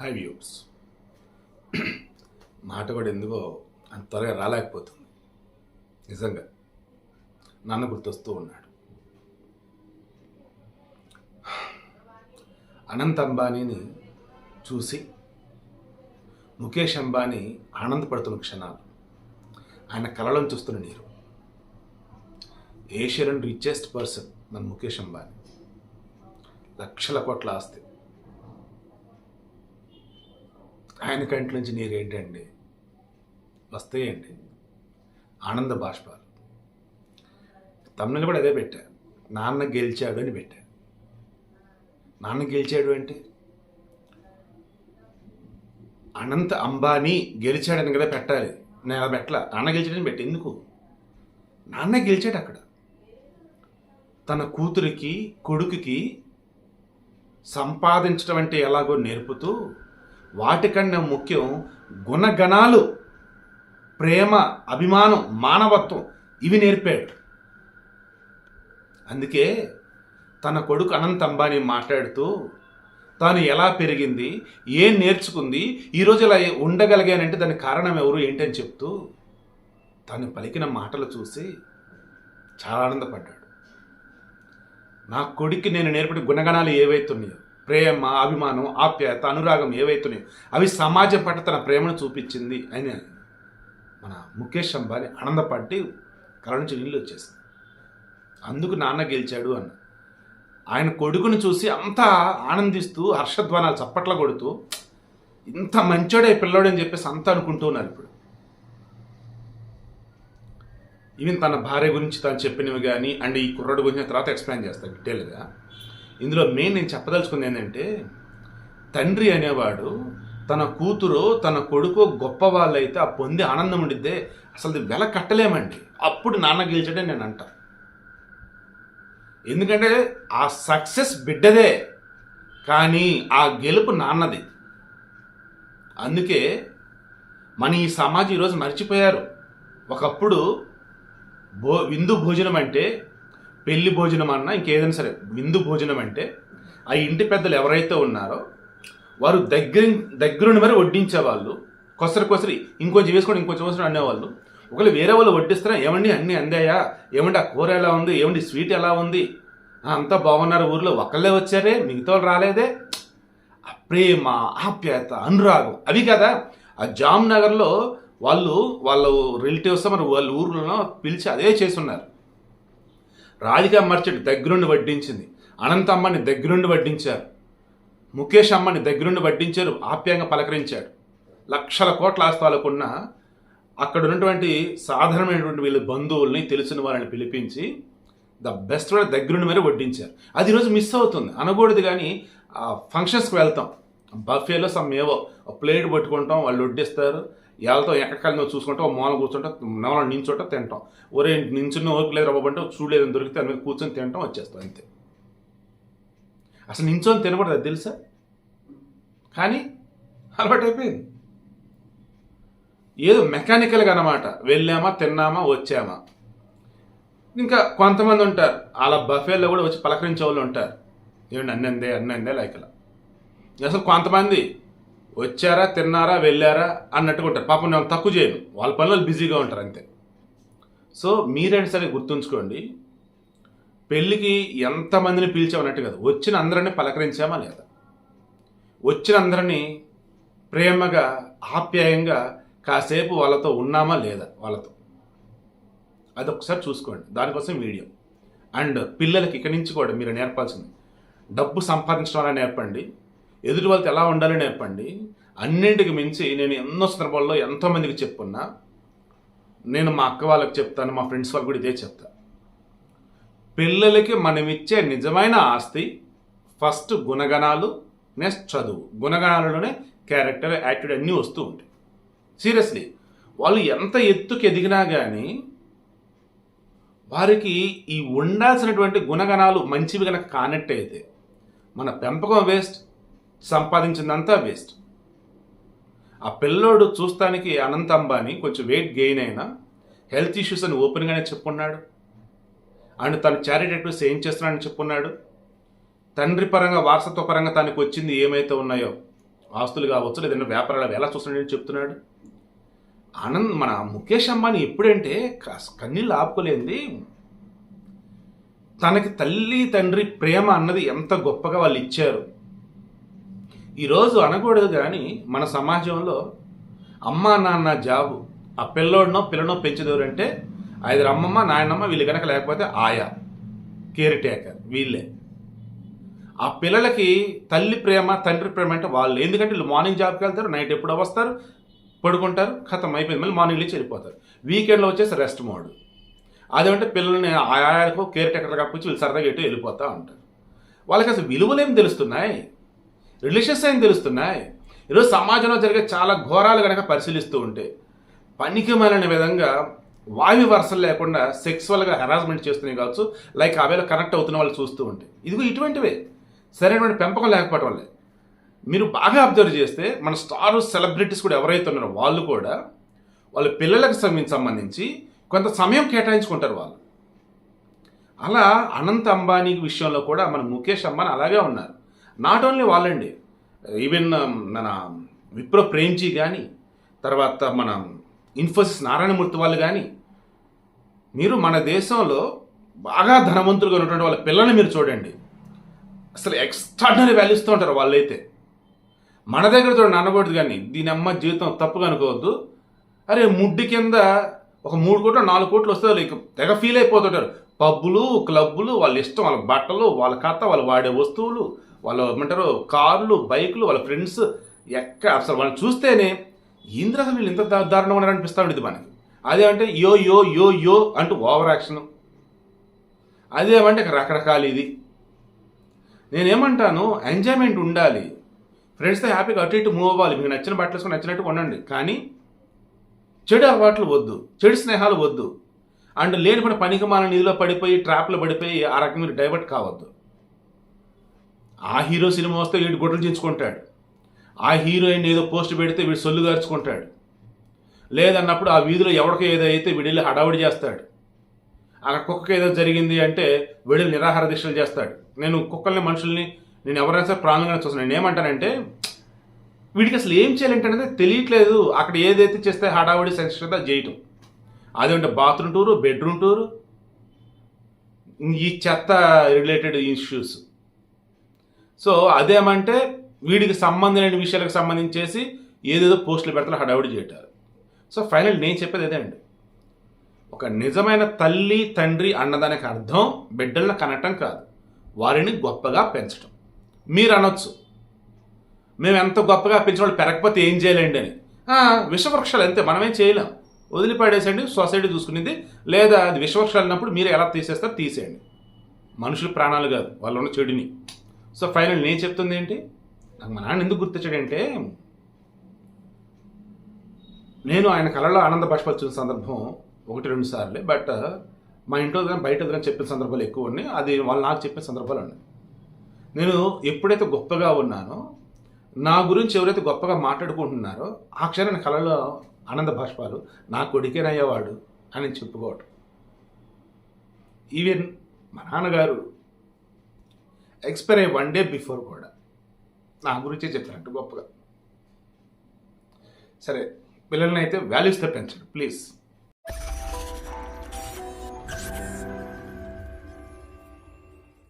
High views. మాట కూడా ఎందుకో అంత త్వరగా రాలేకపోతుంది. నిజంగా. నాన్న గుర్తొస్తూ ఉన్నాడు. అనంత్ అంబానీని చూసి ముఖేష్ అంబానీ ఆనందపడుతున్న క్షణాలు. ఆయన కళలను చూస్తున్న నీరు. ఏషియన్ రిచెస్ట్ పర్సన్ మన ముఖేష్ అంబానీ. లక్షల కోట్ల ఆస్తి. ఆయన కంటి నుంచి నీరేంటండి? వస్తాయండి. ఆనంద బాష్పాలు. తమిళ కూడా అదే పెట్టా. నాన్న గెలిచాడు అని పెట్టా. నాన్న గెలిచాడు అంటే? అనంత అంబానీ గెలిచాడని కదా పెట్టాలి. నేను అలా పెట్టలా. నాన్న గెలిచాడని పెట్టి. ఎందుకు? నాన్న గెలిచాడు అక్కడ. తన కూతురికి కొడుకుకి సంపాదించడం అంటే ఎలాగో నేర్పుతూ వాటికన్నా ముఖ్యం గుణగణాలు ప్రేమ అభిమానం మానవత్వం. ఇవి నేర్పాడు. అందుకే తన కొడుకు అనంత్ అంబానీ మాట్లాడుతూ తాను ఎలా పెరిగింది ఏం నేర్చుకుంది ఈరోజు ఇలా ఉండగలిగానంటే దానికి కారణం ఎవరు ఏంటని చెప్తూ తను పలికిన మాటలు చూసి చాలా ఆనందపడ్డాడు. నా కొడుక్కి నేను నేర్పిన గుణగణాలు ఏవైతే ఉన్నాయో ప్రేమ అభిమానం ఆప్యాయత అనురాగం ఏవైతున్నాయో అవి సమాజం పట్ల తన ప్రేమను చూపించింది అని మన ముఖేష్ అంబానీ ఆనందపడి కళ నుంచి నీళ్ళు వచ్చేసింది. అందుకు నాన్న గెలిచాడు అన్న. ఆయన కొడుకును చూసి అంతా ఆనందిస్తూ హర్షధ్వానాలు చప్పట్ల కొడుతూ ఇంత మంచోడే పిల్లోడు అని చెప్పేసి అంతా అనుకుంటూ ఉన్నారు ఇప్పుడు. ఈవెన్ తన భార్య గురించి తను చెప్పినవి కానీ అండ్ ఈ కుర్రాడు గురించి తర్వాత ఎక్స్ప్లెయిన్ చేస్తాను డీటెయిల్గా ఇందులో మెయిన్ నేను చెప్పదలుచుకుంది ఏంటంటే తండ్రి అనేవాడు తన కూతురు తన కొడుకు గొప్ప వాళ్ళైతే ఆ పొంది ఆనందం ఉండిద్దే. అసలు వెల కట్టలేమండి. అప్పుడు నాన్న గెలిచడే నేను అంటా. ఎందుకంటే ఆ సక్సెస్ బిడ్డదే. కానీ ఆ గెలుపు నాన్నది. అందుకే మన ఈ సమాజం ఈరోజు మర్చిపోయారు. ఒకప్పుడు భో విందు భోజనం అంటే పెళ్ళి భోజనం అన్నా ఇంకేదైనా సరే విందు భోజనం అంటే ఆ ఇంటి పెద్దలు ఎవరైతే ఉన్నారో వారు దగ్గర దగ్గరుండి మరి వడ్డించేవాళ్ళు కొసరి కొసరి ఇంకొంచెం వేసుకోండి ఇంకొంచెం వేసుకొని అనేవాళ్ళు. ఒకవేళ వేరే వాళ్ళు వడ్డిస్తారా ఏమండి అన్నీ అందాయా? ఏమండి ఆ కూర ఎలా ఉంది? ఏమండి స్వీట్ ఎలా ఉంది? అంతా బాగున్నారు ఊర్లో ఒకళ్ళే వచ్చారే మిగతా వాళ్ళు రాలేదే? ఆ ప్రేమ ఆప్యాయత అనురాగం అవి కదా. ఆ జామ్ నగర్లో వాళ్ళు వాళ్ళ రిలేటివ్స్ మరి వాళ్ళ ఊర్లో పిలిచి అదే చేస్తున్నారు. రాధిక మర్చెంట్ దగ్గరుండి వడ్డించింది. అనంత అమ్మని దగ్గరుండి వడ్డించారు. ముఖేష్ అమ్మని దగ్గరుండి వడ్డించారు. ఆప్యాయంగా పలకరించాడు. లక్షల కోట్ల ఆస్తాలకున్న అక్కడ ఉన్నటువంటి సాధారణమైనటువంటి వీళ్ళ బంధువుల్ని తెలిసిన వాళ్ళని పిలిపించి ద బెస్ట్ వాళ్ళ దగ్గరుండి మరీ వడ్డించారు. అది ఈరోజు మిస్ అవుతుంది. అనకూడదు కానీ ఆ ఫంక్షన్స్కి వెళ్తాం. బఫేలో సమ్ ఏవో ఒక ప్లేట్ పట్టుకుంటాం వాళ్ళు వడ్డిస్తారు. వాళ్ళతో ఎక్కడికి చూసుకుంటాం ఓ మూల కూర్చుంటాం నవల నించుంటా తింటాం. ఒరే నించున్న ఓపిక లేదు రవ్వబంటే చూడలేదని దొరికితే దాని మీద కూర్చొని తింటాం వచ్చేస్తాం అంతే. అసలు నించొని తినకూడదు అది తెలుసా? కానీ అలవాటైపోయింది. ఏదో మెకానికల్గా అనమాట వెళ్ళామా తిన్నామా వచ్చామా. ఇంకా కొంతమంది ఉంటారు. అలా బఫేల్లో కూడా వచ్చి పలకరించే వాళ్ళు ఉంటారు. ఏమండి అన్నందే అన్నందే లైక్ అలా అసలు కొంతమంది వచ్చారా తిన్నారా వెళ్ళారా అన్నట్టుగా ఉంటారు. పాపం నేను తక్కువ చేయను. వాళ్ళ పనులు బిజీగా ఉంటారు అంతే. సో మీరైనా సరే గుర్తుంచుకోండి పెళ్ళికి ఎంతమందిని పిలిచామన్నట్టు కదా. వచ్చిన అందరినీ పలకరించామా లేదా? వచ్చిన అందరినీ ప్రేమగా ఆప్యాయంగా కాసేపు వాళ్ళతో ఉన్నామా లేదా వాళ్ళతో? అది ఒకసారి చూసుకోండి. దానికోసం వీడియో. అండ్ పిల్లలకి ఇక్కడి నుంచి కూడా మీరు నేర్పాల్సింది డబ్బు సంపాదించడం అలా నేర్పండి. ఎదుటి వాళ్ళతో ఎలా ఉండాలి నేర్పండి. అన్నింటికి మించి నేను ఎన్నో సందర్భాల్లో ఎంతోమందికి చెప్పున్నా నేను మా అక్క వాళ్ళకి చెప్తాను మా ఫ్రెండ్స్ వాళ్ళకి కూడా ఇదే చెప్తా. పిల్లలకి మనం ఇచ్చే నిజమైన ఆస్తి ఫస్ట్ గుణగణాలు నెక్స్ట్ చదువు. గుణగణాలలోనే క్యారెక్టర్ యాటిట్యూడ్ అన్నీ వస్తూ ఉంటాయి. సీరియస్లీ వాళ్ళు ఎంత ఎత్తుకు ఎదిగినా కానీ వారికి ఈ ఉండాల్సినటువంటి గుణగణాలు మంచివి కనుక కానట్టయితే మన పెంపకం వేస్ట్ సంపాదించిందంతా వేస్ట్. ఆ పిల్లోడు చూస్తానికి అనంత అంబానీ కొంచెం వెయిట్ గెయిన్ అయినా హెల్త్ ఇష్యూస్ అని ఓపెన్గానే చెప్పున్నాడు. అండ్ తను చారిటేటివ్స్ ఏం చేస్తున్నాడని చెప్పున్నాడు. తండ్రి పరంగా వారసత్వ పరంగా తనకు వచ్చింది ఏమైతే ఉన్నాయో ఆస్తులు కావచ్చు లేదంటే వ్యాపారాలు ఎలా చూస్తున్నాడని చెప్తున్నాడు. ఆనంద్ మన ముఖేష్ అంబానీ ఎప్పుడంటే కాస్- కన్నీళ్ళు ఆపుకోలేంది. తనకి తల్లి తండ్రి ప్రేమ అన్నది ఎంత గొప్పగా వాళ్ళు ఇచ్చారు. ఈరోజు అనకూడదు కానీ మన సమాజంలో అమ్మ నాన్న జాబు ఆ పిల్లోడినో పిల్లనో పెంచేదేవరంటే ఐదు అమ్మమ్మ నాయనమ్మ వీళ్ళు కనుక లేకపోతే ఆయా కేర్ టేకర్ వీళ్ళే. ఆ పిల్లలకి తల్లి ప్రేమ తండ్రి ప్రేమ అంటే వాళ్ళు. ఎందుకంటే వీళ్ళు మార్నింగ్ జాబ్కి వెళ్తారు నైట్ ఎప్పుడో వస్తారు పడుకుంటారు ఖతం అయిపోయింది మళ్ళీ మార్నింగ్ లేచి వెళ్ళిపోతారు. వీకెండ్లో వచ్చేసి రెస్ట్ మోడ్. అదేమంటే పిల్లల్ని ఆయాలకు కేర్ టేకర్లు కాకపోతే వీళ్ళు సరదాగా ఎటు వెళ్ళిపోతూ ఉంటారు. వాళ్ళకి అసలు విలువలు తెలుస్తున్నాయి. రిలేషన్స్ ఏం తెలుస్తున్నాయి? ఈరోజు సమాజంలో జరిగే చాలా ఘోరాలు కనుక పరిశీలిస్తూ ఉంటే పనికి పనికిమాలిన విధంగా వాయు వరుసలు లేకుండా సెక్సువల్గా హెరాస్మెంట్ చేస్తున్నాయి కావచ్చు లైక్ అవేలో కనెక్ట్ అవుతున్న వాళ్ళు చూస్తూ ఉంటే. ఇదిగో ఇటువంటివే. సరైనటువంటి పెంపకం లేకపోవడం వల్లే. మీరు బాగా అబ్జర్వ్ చేస్తే మన స్టార్ సెలబ్రిటీస్ కూడా ఎవరైతే ఉన్నారో వాళ్ళు కూడా వాళ్ళ పిల్లలకు సంబంధించి కొంత సమయం కేటాయించుకుంటారు వాళ్ళు. అలా అనంత్ అంబానీ విషయంలో కూడా మన ముఖేష్ అంబానీ అలాగే ఉన్నారు. నాట్ ఓన్లీ వాళ్ళండి ఈవెన్ um, మన విప్రో ప్రేమ్జీ కానీ తర్వాత మన ఇన్ఫోసిస్ నారాయణమూర్తి వాళ్ళు కానీ మీరు మన దేశంలో బాగా ధనవంతులుగా ఉన్నటువంటి వాళ్ళ పిల్లల్ని మీరు చూడండి. అసలు ఎక్స్ట్రాడినరీ వాల్యూస్తో ఉంటారు వాళ్ళైతే. మన దగ్గర చూడండి అనకూడదు కానీ దీని అమ్మ జీవితం తప్పుగా అనుకోవద్దు. అరే ముడ్డి కింద ఒక మూడు కోట్లు నాలుగు కోట్లు వస్తే వాళ్ళు తెగ ఫీల్ అయిపోతుంటారు. పబ్బులు క్లబ్బులు వాళ్ళ ఇష్టం వాళ్ళ బట్టలు వాళ్ళ కథ వాళ్ళు వాడే వస్తువులు వాళ్ళు ఏమంటారు కార్లు బైకులు వాళ్ళ ఫ్రెండ్స్ ఎక్కడ అసలు వాళ్ళని చూస్తేనే ఇంద్ర అసలు వీళ్ళు ఇంత దారుణంగా ఉన్నారనిపిస్తూ ఉండేది మనకి. అదే అంటే యో యో యో యో అంటూ ఓవర్ యాక్షన్ అదేమంటే రకరకాల ఇది. నేనేమంటాను ఎంజాయ్మెంట్ ఉండాలి. ఫ్రెండ్స్తో హ్యాపీగా అటు ఇటు మూవ్ అవ్వాలి. మీకు నచ్చిన బట్టలు వేసుకొని నచ్చినట్టు ఉండండి కానీ చెడు అలవాట్లు వద్దు. చెడు స్నేహాలు వద్దు. అండ్ లేనిపోయిన పనికి మన నిధిలో పడిపోయి ట్రాప్లో పడిపోయి ఆ రకంగా డైవర్ట్ కావద్దు. ఆ హీరో సినిమా వస్తే వీడు గుడ్డలు చేయించుకుంటాడు ఆ హీరోయిన్ ఏదో పోస్ట్ పెడితే వీడు సొల్లు గార్చుకుంటాడు. లేదన్నప్పుడు ఆ వీధిలో ఎవరికి ఏదో అయితే హడావుడి చేస్తాడు. అక్కడ కుక్కకి ఏదో జరిగింది అంటే వీడిల్లి నిరాహార దీక్షలు చేస్తాడు. నేను కుక్కల్ని మనుషుల్ని నేను ఎవరైనా సరే ప్రాణంగా చూస్తాను. నేను ఏమంటానంటే వీడికి అసలు ఏం చేయాలంటే తెలియట్లేదు. అక్కడ ఏదైతే చేస్తే హడావుడి సెన్సిటివ్ చేయటం అదేంటే బాత్రూమ్ టూరు బెడ్రూమ్ టూరు ఈ చెత్త రిలేటెడ్ ఇష్యూస్. సో అదేమంటే వీడికి సంబంధమైన విషయాలకు సంబంధించేసి ఏదేదో పోస్టులు పెడతారు హడావుడి చేయటారు సో ఫైనల్ నేను చెప్పేది అదే అండి. ఒక నిజమైన తల్లి తండ్రి అన్నదానికి అర్థం బిడ్డలను కనటం కాదు. వారిని గొప్పగా పెంచడం మీరు అనొచ్చు. మేము ఎంత గొప్పగా పెంచిన వాళ్ళు పెరగకపోతే ఏం చేయలేండి అని. విషవృక్షాలు అంతే మనమేం చేయలేం. వదిలిపడేసండి సొసైటీ చూసుకునేది. లేదా అది విషవృక్షాలు అన్నప్పుడు మీరు ఎలా తీసేస్తారో తీసేయండి. మనుషుల ప్రాణాలు కాదు వాళ్ళు ఉన్న చెడుని. సో ఫైనల్ నేను చెప్తుంది ఏంటి? నాకు మా నాన్న ఎందుకు గుర్తొచ్చాడంటే నేను ఆయన కళలో ఆనంద బాష్పాలు చూసిన సందర్భం ఒకటి రెండు సార్లే బట్ uh, మా ఇంట్లో కానీ బయట కానీ చెప్పిన సందర్భాలు ఎక్కువ ఉన్నాయి. అది వాళ్ళు నాకు చెప్పిన సందర్భాలు ఉన్నాయి. నేను ఎప్పుడైతే గొప్పగా ఉన్నానో నా గురించి ఎవరైతే గొప్పగా మాట్లాడుకుంటున్నారో ఆ క్షణం కళలో ఆనంద బాష్పాలు నా కొడుకేనయ్యేవాడు అని చెప్పుకోవటం. ఈవెన్ మా నాన్నగారు ఎక్స్పైర్ అయ్యి వన్ డే బిఫోర్ కూడా. నా గురించే చెప్పారంట గొప్పగా. సరే పిల్లల్ని అయితే వాల్యూస్తో పెంచండి ప్లీజ్.